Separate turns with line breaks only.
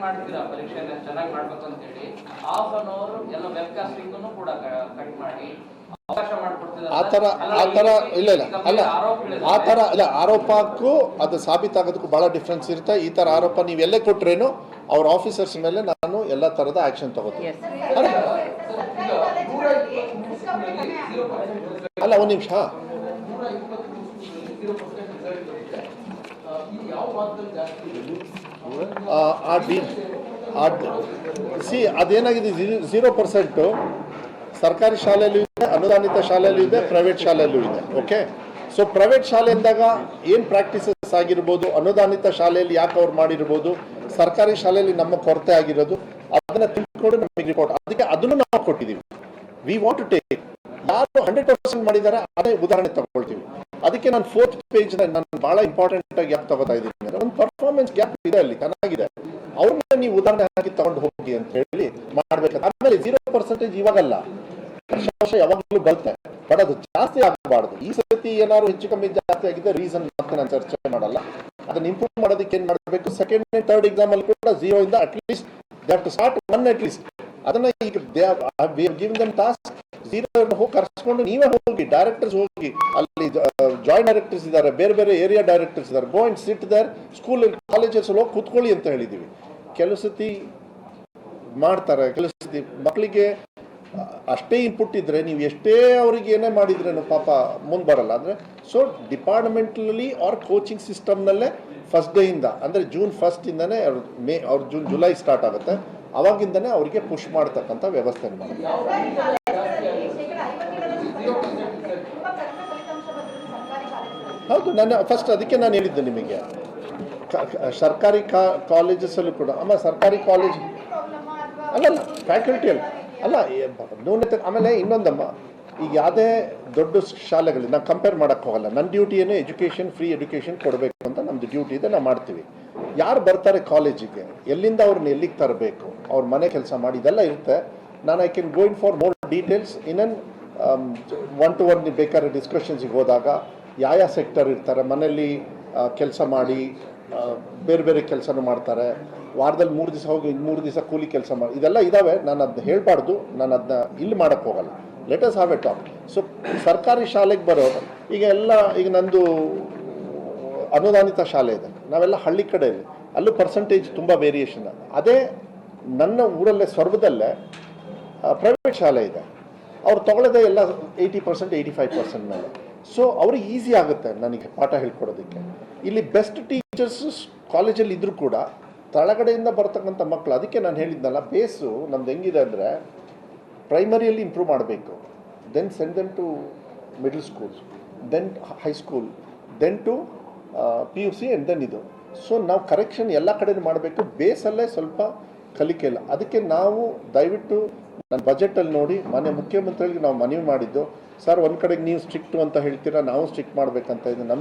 ಮಾಡ್ತೀರಾ ಪರೀಕ್ಷೆನ ಚೆನ್ನಾಗಿ ಮಾಡ್ಬೇಕು ಅಂತ ಹೇಳಿ ಹಾಫ್ ಅನ್ ಅವರ್ ಎಲ್ಲ ವೆಬ್ಕಾಸ್ಟಿಂಗ್ ಕೂಡ ಕಟ್ ಮಾಡಿ ಅವಕಾಶ ಮಾಡ್ಕೊಡ್ತಿದ್ದಾರೆ
ಆ ಥರ ಆ ಥರ ಇಲ್ಲ ಇಲ್ಲ ಅಲ್ಲ ಆ ಥರ ಇಲ್ಲ ಆರೋಪಕ್ಕೂ ಅದು ಸಾಬೀತಾಗೋದಕ್ಕೂ ಬಹಳ ಡಿಫ್ರೆನ್ಸ್ ಇರುತ್ತೆ ಈ ತರ ಆರೋಪ ನೀವು ಎಲ್ಲೇ ಕೊಟ್ರೇನು ಅವ್ರ ಆಫೀಸರ್ಸ್ ಮೇಲೆ ನಾನು ಎಲ್ಲ ತರದ ಆಕ್ಷನ್ ತಗೋತೀನಿ ಅಲ್ಲ ಒಂದು ನಿಮಿಷ ಆ, ಆ ಡಿ ಸಿ ಅದೇನಾಗಿದೆ? ಝೀರೋ ಪರ್ಸೆಂಟು ಸರ್ಕಾರಿ ಶಾಲೆಯಲ್ಲೂ ಇದೆ, ಅನುದಾನಿತ ಶಾಲೆಯಲ್ಲೂ ಇದೆ ಪ್ರೈವೇಟ್ ಶಾಲೆಯಲ್ಲೂ ಇದೆ ಓಕೆ ಸೊ ಪ್ರೈವೇಟ್ ಶಾಲೆ ಅಂದಾಗ ಏನು ಪ್ರಾಕ್ಟೀಸಸ್ ಆಗಿರ್ಬೋದು, ಅನುದಾನಿತ ಶಾಲೆಯಲ್ಲಿ ಯಾಕೆ ಅವ್ರು ಮಾಡಿರ್ಬೋದು, ಸರ್ಕಾರಿ ಶಾಲೆಯಲ್ಲಿ ನಮ್ಮ ಕೊರತೆ ಆಗಿರೋದು, ಅದನ್ನ ತಿಳ್ಕೊಂಡು ನಮಗೆ ರಿಪೋರ್ಟ್ ಅದಕ್ಕೆ ಅದನ್ನು ನಾವು ಕೊಟ್ಟಿದ್ದೀವಿ. ವಿ ವಾಂಟ್ ಟು ಟೇಕ್ ಯಾರು ಹಂಡ್ರೆಡ್ ಪರ್ಸೆಂಟ್ ಮಾಡಿದ್ದಾರೆ ಅದೇ ಉದಾಹರಣೆ ತಗೊಳ್ತೀವಿ. ಅದಕ್ಕೆ ನಾನು ಫೋರ್ತ್ ಪೇಜ್ ನಾನು ಭಾಳ ಇಂಪಾರ್ಟೆಂಟ್ ಆಗಿ ಯಾಕೆ ತಗೋತಾ ಇದ್ದೀನಿ ಒಂದು ಪರ್ಫಾರ್ಮೆನ್ಸ್ ಗ್ಯಾಪ್ ಇದೆ ಅಲ್ಲಿ, ಚೆನ್ನಾಗಿದೆ. ಅವ್ರನ್ನ ನೀವು ಉದಾಹರಣೆ ಹಾಕಿ ತಗೊಂಡು ಹೋಗಿ ಅಂತ ಹೇಳಿ ಮಾಡ್ಬೇಕು ಆಮೇಲೆ ಜೀರೋ ಪರ್ಸೆಂಟೇಜ್ ಇವಾಗಲ್ಲ. ವರ್ಷ ವರ್ಷ ಯಾವಾಗಲೂ ಬರುತ್ತೆ. ಬಟ್ ಅದು ಜಾಸ್ತಿ ಆಗಬಾರ್ದು. ಈ ಸತಿ ಏನಾದ್ರು ಹೆಚ್ಚು ಕಮ್ಮಿ ಜಾಸ್ತಿ ಆಗಿದೆ ರೀಸನ್ ಮತ್ತೆ ನಾನು ಚರ್ಚೆ ಮಾಡಲ್ಲ. ಅದನ್ನ ಇಂಪ್ರೂವ್ ಮಾಡೋದಕ್ಕೆ ಏನ್ ಮಾಡಬೇಕು? ಸೆಕೆಂಡ್ ಥರ್ಡ್ ಎಕ್ಸಾಮ್ ಅಲ್ಲಿ ಕೂಡ ಜೀರೋ ಇಂದ at least they have to start one at least ಅದನ್ನ ಈಗ ದಮ್ ಟಾಸ್ಕ್ ಹೋಗಿ ಕರ್ಸ್ಕೊಂಡು ನೀವೇ ಹೋಗಿ ಡೈರೆಕ್ಟರ್ಸ್ ಹೋಗಿ, ಅಲ್ಲಿ ಜಾಯಿಂಟ್ ಡೈರೆಕ್ಟರ್ಸ್ ಇದ್ದಾರೆ, ಬೇರೆ ಬೇರೆ ಏರಿಯಾ ಡೈರೆಕ್ಟರ್ಸ್ ಇದ್ದಾರೆ. Go and sit there school colleges ಹೋಗಿ ಕೂತ್ಕೊಳ್ಳಿ ಅಂತ ಹೇಳಿದೀವಿ. ಕೆಲವು ಸತಿ ಮಾಡ್ತಾರೆ ಕೆಲವು ಮಕ್ಕಳಿಗೆ ಅಷ್ಟೇ ಇನ್ಪುಟ್ ಇದ್ರೆ ನೀವು ಎಷ್ಟೇ ಅವ್ರಿಗೆ ಏನೇ ಮಾಡಿದ್ರೇನು ಪಾಪ ಮುಂದೆ ಬರಲ್ಲ. ಅಂದರೆ ಸೊ ಡಿಪಾರ್ಟ್ಮೆಂಟ್ನಲ್ಲಿ ಆರ್ ಕೋಚಿಂಗ್ ಸಿಸ್ಟಮ್ನಲ್ಲೇ ಫಸ್ಟ್ ಡೇಯಿಂದ ಅಂದರೆ ಜೂನ್ ಫಸ್ಟಿಂದನೇ ಅವ್ರ ಮೇ, ಅವ್ರ ಜೂನ್ ಜುಲೈ ಸ್ಟಾರ್ಟ್ ಆಗುತ್ತೆ. ಅವಾಗಿಂದನೇ ಅವರಿಗೆ ಪುಷ್ ಮಾಡ್ತಕ್ಕಂಥ ವ್ಯವಸ್ಥೆ ಮಾಡಿ ಹೌದು, ನಾನು ಫಸ್ಟ್ ಅದಕ್ಕೆ ನಾನು ಹೇಳಿದ್ದೆ ನಿಮಗೆ. ಸರ್ಕಾರಿ ಕಾ ಕಾಲೇಜಸಲ್ಲೂ ಕೂಡ, ಅಮ್ಮ ಸರ್ಕಾರಿ ಕಾಲೇಜ್ ಅಲ್ಲ. ಅಲ್ಲ, ಏ- ಬ- ನ್ಯೂನತೆ ಆಮೇಲೆ ಇನ್ನೊಂದಮ್ಮ, ಈಗ ಯಾವುದೇ ದೊಡ್ಡ ಶಾಲೆಗಳಲ್ಲಿ ನಾನು ಕಂಪೇರ್ ಮಾಡೋಕ್ಕೆ ಹೋಗಲ್ಲ. ನನ್ನ ಡ್ಯೂಟಿಯೇ ಎಜುಕೇಷನ್ ಫ್ರೀ ಎಜುಕೇಷನ್ ಕೊಡಬೇಕು ಅಂತ ನಮ್ಮದು ಡ್ಯೂಟಿ ಇದೆ, ನಾವು ಮಾಡ್ತೀವಿ. ಯಾರು ಬರ್ತಾರೆ ಕಾಲೇಜಿಗೆ, ಎಲ್ಲಿಂದ ಅವ್ರನ್ನ ಎಲ್ಲಿಗೆ ತರಬೇಕು, ಅವ್ರ ಮನೆ ಕೆಲಸ ಮಾಡಿ, ಇದೆಲ್ಲ ಇರುತ್ತೆ. ನಾನು I can going for more details ಇನ್ನನ್ one to one ಬೇಕಾದ್ರೆ ಡಿಸ್ಕಷನ್ಸಿಗೆ ಹೋದಾಗ ಯಾವ ಸೆಕ್ಟರ್ ಇರ್ತಾರೆ, ಮನೆಯಲ್ಲಿ ಕೆಲಸ ಮಾಡಿ ಬೇರೆ ಬೇರೆ ಕೆಲಸನೂ ಮಾಡ್ತಾರೆ. ವಾರದಲ್ಲಿ ಮೂರು ದಿವಸ ಹೋಗಿ ಮೂರು ದಿವಸ ಕೂಲಿ ಕೆಲಸ ಮಾಡಿ, ಇದೆಲ್ಲ ಇದ್ದಾವೆ ನಾನು ಅದನ್ನ ಹೇಳಬಾರ್ದು. ನಾನು ಅದನ್ನ ಇಲ್ಲಿ ಮಾಡೋಕ್ಕೆ ಹೋಗಲ್ಲ. Let's have a talk so ಸರ್ಕಾರಿ ಶಾಲೆಗೆ ಬರೋರು, ಈಗ ಎಲ್ಲ, ಈಗ ನಂದು ಅನುದಾನಿತ ಶಾಲೆ ಇದೆ. ನಾವೆಲ್ಲ ಹಳ್ಳಿ ಕಡೆಯಲ್ಲಿ ಅಲ್ಲೂ ಪರ್ಸೆಂಟೇಜ್ ತುಂಬ ವೇರಿಯೇಷನ್ ಅದೇ ನನ್ನ ಊರಲ್ಲೇ ಸ್ವರ್ಗದಲ್ಲೇ ಪ್ರೈವೇಟ್ ಶಾಲೆ ಇದೆ. ಅವ್ರು ತಗೊಳ್ಳೋದೇ ಎಲ್ಲ eighty percent eighty five percent ಮೇಲೆ. ಸೊ ಅವ್ರಿಗೆ ಈಸಿ ಆಗುತ್ತೆ ನನಗೆ ಪಾಠ ಹೇಳ್ಕೊಡೋದಕ್ಕೆ. ಇಲ್ಲಿ ಬೆಸ್ಟ್ ಟೀಚರ್ಸ್ ಕಾಲೇಜಲ್ಲಿ ಇದ್ದರೂ ಕೂಡ ತಳಗಡೆಯಿಂದ ಬರ್ತಕ್ಕಂಥ ಮಕ್ಕಳು ಅದಕ್ಕೆ ನಾನು ಹೇಳಿದ್ನಲ್ಲ ಬೇಸು ನಮ್ದು ಹೆಂಗಿದೆ ಅಂದರೆ ಪ್ರೈಮರಿಯಲ್ಲಿ ಇಂಪ್ರೂವ್ ಮಾಡಬೇಕು. Then send then to middle school then high school then to P U C and then ಇದು. ಸೊ ನಾವು ಕರೆಕ್ಷನ್ ಎಲ್ಲ ಕಡೆ ಮಾಡಬೇಕು. ಬೇಸಲ್ಲೇ ಸ್ವಲ್ಪ ಕಲಿಕೆ ಇಲ್ಲ. ಅದಕ್ಕೆ ನಾವು ದಯವಿಟ್ಟು ನನ್ನ ಬಜೆಟಲ್ಲಿ ನೋಡಿ ಮನೆ ಮುಖ್ಯಮಂತ್ರಿಗಳಿಗೆ ನಾವು ಮನವಿ ಮಾಡಿದ್ದು, ಸರ್, ಒಂದು ಕಡೆಗೆ ನೀವು ಸ್ಟ್ರಿಕ್ಟು ಅಂತ ಹೇಳ್ತೀರಾ, ನಾವು ಸ್ಟ್ರಿಕ್ಟ್ ಮಾಡಬೇಕಂತ ಇದೆ ನಮ್ಮ